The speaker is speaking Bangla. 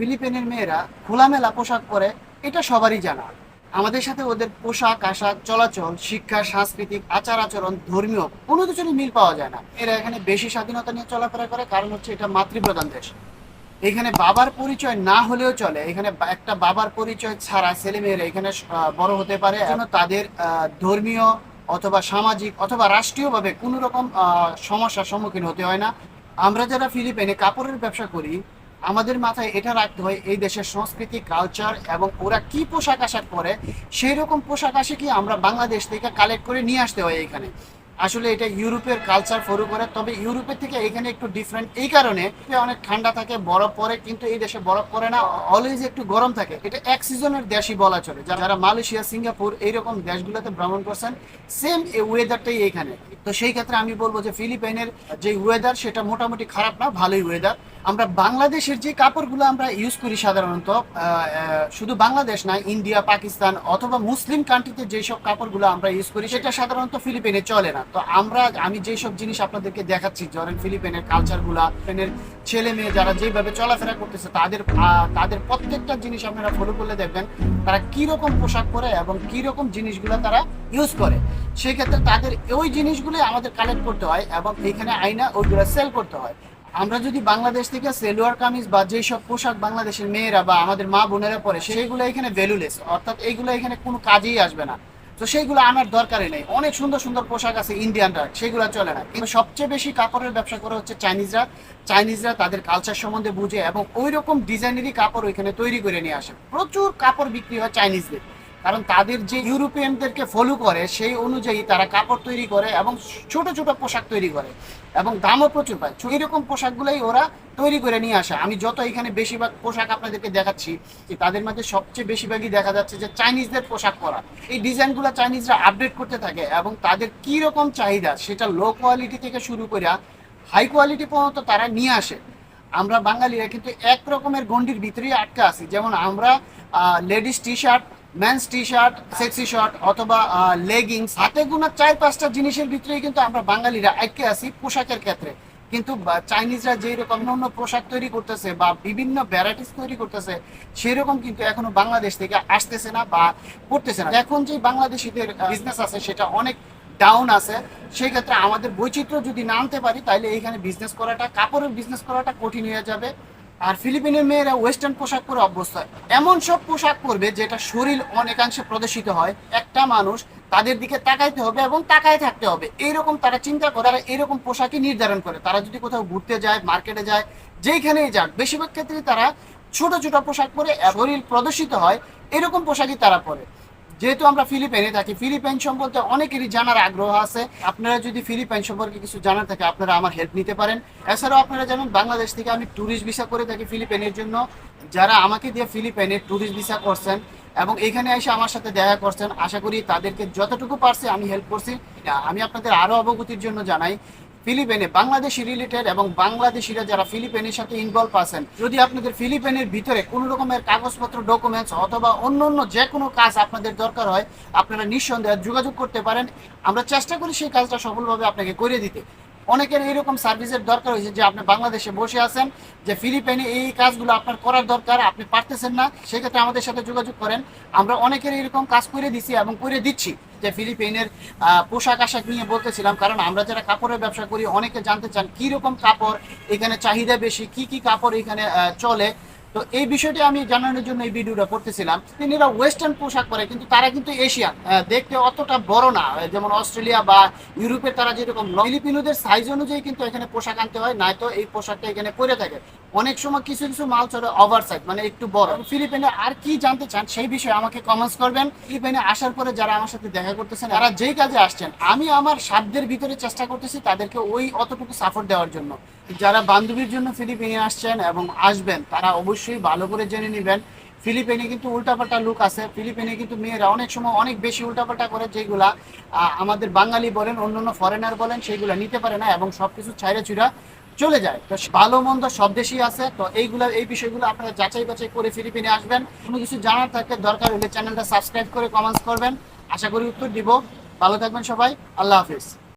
ফিলিপিনের মেয়েরা খোলামেলা পোশাক পরে, এটা সবারই জানা। আমাদের সাথে ওদের পোশাক, আশাক, চলাচল, শিক্ষা, সাংস্কৃতিক, আচার আচরণ, ধর্মীয়, কোনো কিছুরই মিল পাওয়া যায় না। এরা এখানে বেশি স্বাধীনতা নিয়ে চলাফেরা করে, কারণ হচ্ছে এটা মাতৃপ্রধান দেশ। এখানে বাবার পরিচয় না হলেও চলে। এখানে একটা বাবার পরিচয় ছাড়া ছেলেমেয়েরা এখানে বড় হতে পারে। যেন তাদের ধর্মীয় অথবা সামাজিক অথবা রাষ্ট্রীয়ভাবে কোনো রকম সমস্যার সম্মুখীন হতে হয় না। আমরা যারা ফিলিপাইনে কাপড়ের ব্যবসা করি আমাদের মাথায় এটা রাখতে হয়, এই দেশের সংস্কৃতি কালচার এবং ওরা কি পোশাক আশাক পরে সেই রকম পোশাক আশাকই আমরা বাংলাদেশ থেকে কালেক্ট করে নিয়ে আসতে হয় এখানে আসলে এটা ইউরোপের কালচার ফলো করে, তবে ইউরোপের থেকে এখানে একটু ডিফারেন্ট এই কারণে অনেক ঠান্ডা থাকে, বরফ পরে কিন্তু এই দেশে বরফ পরে না অলওয়েজ একটু গরম থাকে। এটা এক সিজনের দেশই বলা চলে। যারা মালয়েশিয়া, সিঙ্গাপুর এইরকম দেশগুলোতে ভ্রমণ করছেন সেম এই ওয়েদারটাই এখানে। তো সেই ক্ষেত্রে আমি বলব যে ফিলিপাইনের যে ওয়েদার সেটা মোটামুটি খারাপ না, ভালোই ওয়েদার আমরা বাংলাদেশের যে কাপড়গুলো আমরা ইউজ করি সাধারণত শুধু বাংলাদেশ না, ইন্ডিয়া, পাকিস্তান অথবা মুসলিম কান্ট্রিতে যেসব কাপড়গুলো আমরা ইউজ করি, সেটা সাধারণত ফিলিপিনে চলে না। তো আমরা, আমি যেসব জিনিস আপনাদেরকে দেখাচ্ছি, ধরেন ফিলিপিনের কালচারগুলা ফিলিপিনের ছেলে মেয়ে যারা যেভাবে চলাফেরা করতেছে, তাদের তাদের প্রত্যেকটা জিনিস আপনারা ফলো করলে দেখবেন তারা কি রকম পোশাক পরে এবং কি রকম জিনিসগুলো তারা ইউজ করে। সেক্ষেত্রে তাদের ওই জিনিসগুলো আমাদের কালেক্ট করতে হয় এবং এখানে আইনা ওইগুলো সেল করতে হয়। আমরা যদি বাংলাদেশ থেকে সেলোয়ার কামিজ বা যেসব পোশাক বাংলাদেশের মেয়েরা বা আমাদের মা বোনেরা পরে সেইগুলো এখানে ভ্যালুলেস অর্থাৎ এইগুলো এখানে কোনো কাজেই আসবে না। তো সেইগুলো আনার দরকারই নেই। অনেক সুন্দর সুন্দর পোশাক আছে ইন্ডিয়ানরা সেগুলো চলে না। কিন্তু সবচেয়ে বেশি কাপড়ের ব্যবসা করে হচ্ছে চাইনিজরা চাইনিজরা তাদের কালচার সম্বন্ধে বুঝে এবং ওই রকম ডিজাইনেরই কাপড় ওইখানে তৈরি করে নিয়ে আসে। প্রচুর কাপড় বিক্রি হয় চাইনিজদের কারণ তাদের যে ইউরোপিয়ানদেরকে ফলো করে, সেই অনুযায়ী তারা কাপড় তৈরি করে এবং ছোট ছোট পোশাক তৈরি করে এবং দামও প্রচুর পায়। এরকম পোশাকগুলোই ওরা তৈরি করে নিয়ে আসে। আমি যত এখানে বেশিরভাগ পোশাক আপনাদেরকে দেখাচ্ছি যে তাদের মধ্যে সবচেয়ে বেশিরভাগই দেখা যাচ্ছে যে চাইনিজদের পোশাক পরা। এই ডিজাইনগুলো চাইনিজরা আপডেট করতে থাকে এবং তাদের কি রকম চাহিদা সেটা লো কোয়ালিটি থেকে শুরু করে হাই কোয়ালিটি পর্যন্ত তারা নিয়ে আসে। আমরা বাঙালিরা কিন্তু এক রকমের গন্ডির ভিতরেই আটকে আছি। যেমন আমরা ladies T shirt men's T shirt sexy shirt অথবা লেগিংস হাতে চার পাঁচটা জিনিসের ভিতরেই কিন্তু আমরা বাঙালিরা আছি পোশাকের ক্ষেত্রে। কিন্তু চাইনিজরা যেই রকম অন্য পোশাক তৈরি করতেছে বা বিভিন্ন ভ্যারাইটিস তৈরি করতেছে সেই রকম কিন্তু এখনও বাংলাদেশ থেকে আসতেছে না বা করতেছে না। এখন যে বাংলাদেশিদের বিজনেস আছে, সেটা অনেক ডাউন আছে। সেই ক্ষেত্রে আমাদের বৈচিত্র্য যদি না আনতে পারি তাহলে এইখানে বিজনেস করাটা, কাপড়ের বিজনেস করাটা কঠিন হয়ে যাবে। আর ফিলিপিনের মেয়েরা ওয়েস্টার্ন পোশাক পরে অভ্যস্ত। এমন সব পোশাক পরবে যেটা শরীর অনেকাংশে প্রদর্শিত হয়। একটা মানুষ তাদের দিকে তাকাইতে হবে এবং তাকায় থাকতে হবে। এইরকম তারা চিন্তা করে, তারা এরকম পোশাকই নির্ধারণ করে। তারা যদি কোথাও ঘুরতে যায়, মার্কেটে যায়, যেইখানেই যাক, বেশিরভাগ ক্ষেত্রে তারা ছোট ছোট পোশাক পরে শরীর প্রদর্শিত হয়। এরকম পোশাকই তারা পরে। যেহেতু আমরা ফিলিপাইনে থাকি, ফিলিপাইন সম্পর্কে অনেকেরই জানার আগ্রহ আছে। আপনারা যদি ফিলিপাইন সম্পর্কে কিছু জানার থাকে, আপনারা আমার হেল্প নিতে পারেন। এছাড়াও আপনারা জানেন, বাংলাদেশ থেকে আমি ট্যুরিস্ট ভিসা করে থাকি ফিলিপাইনের জন্য। যারা আমাকে দিয়ে ফিলিপাইনে ট্যুরিস্ট ভিসা করছেন এবং এখানে এসে আমার সাথে দেখা করছেন, আশা করি তাদেরকে যতটুকু পারছি আমি হেল্প করছি। আমি আপনাদের আরও অবগতির জন্য জানাই। ফিলিপাইনে বাংলাদেশি রিলেটেড এবং বাংলাদেশিরা যারা ফিলিপাইনের সাথে ইনভলভ আছেন, যদি আপনাদের ফিলিপাইনের ভিতরে কোনো রকমের কাগজপত্র ডকুমেন্টস অথবা অন্য অন্য যে কোনো কাজ আপনাদের দরকার হয়, আপনারা নিঃসন্দেহে যোগাযোগ করতে পারেন। আমরা চেষ্টা করি সেই কাজটা সফলভাবে আপনাকে করে দিতে। অনেকের এইরকম সার্ভিসের দরকার হয়েছে যে আপনি বাংলাদেশে বসে আছেন, যে ফিলিপাইনে এই কাজগুলো আপনার করার দরকার, আপনি পারতেছেন না, সেক্ষেত্রে আমাদের সাথে যোগাযোগ করেন। আমরা অনেকের এরকম কাজ করে দিছি এবং করে দিচ্ছি, যে ফিলিপাইনের পোশাক আশাক নিয়ে বলতেছিলাম, কারণ আমরা যারা কাপড়ের ব্যবসা করি, অনেকে জানতে চান কীরকম কাপড়, এখানে চাহিদা বেশি, কি কি কাপড় এখানে চলে। তো এই বিষয়টি আমি জানানোর জন্য এই ভিডিওটা করতেছিলাম। তিনিরা ওয়েস্টার্ন পোশাক পরে, কিন্তু তারা কিন্তু এশিয়ান দেখতে অতটা বড় না। যেমন অস্ট্রেলিয়া বা ইউরোপের তারা যেরকম, ফিলিপিনোদের সাইজ অনুযায়ী কিন্তু এখানে পোশাক আনতে হয়, নয়তো এই পোশাকটা এখানে পরে থাকে। অনেক সময় কিছু কিছু মাল চলে ওভার সাইজ মানে একটু বড়। ফিলিপিনে আর কি জানতে চান সেই বিষয়ে আমাকে কমেন্টস করবেন। ফিলিপিনে আসার পরে যারা আমার সাথে দেখা করতেছেন, তারা যেই কাজে আসছেন, আমি আমার সাধ্যের ভিতরে চেষ্টা করতেছি তাদেরকে ওই অতটুকু সাপোর্ট দেওয়ার জন্য। যারা বান্ধবীর জন্য ফিলিপিনে আসছেন এবং আসবেন, তারা অবশ্যই ভালো করে জেনে নেবেন। ফিলিপিনে কিন্তু উল্টাপাল্টা লুক আছে ফিলিপিনে কিন্তু মেয়েরা অনেক সময় অনেক বেশি উল্টাপাল্টা করে যেগুলা আমাদের বাঙালি বলেন, অন্যান্য ফরেনার বলেন সেইগুলা নিতে পারে না এবং সবকিছু ছাইরে চুরা চলে যায়। তো ভালো মন্দ সব দেশই আছে। তো এইগুলা, এই বিষয়গুলো আপনারা যাচাই বাছাই করে ফিলিপিনে আসবেন। কোনো কিছু জানার থাকলে দরকার হলে চ্যানেলটা সাবস্ক্রাইব করে কমেন্টস করবেন। আশা করি উত্তর দিব। ভালো থাকবেন সবাই। আল্লাহ হাফিজ।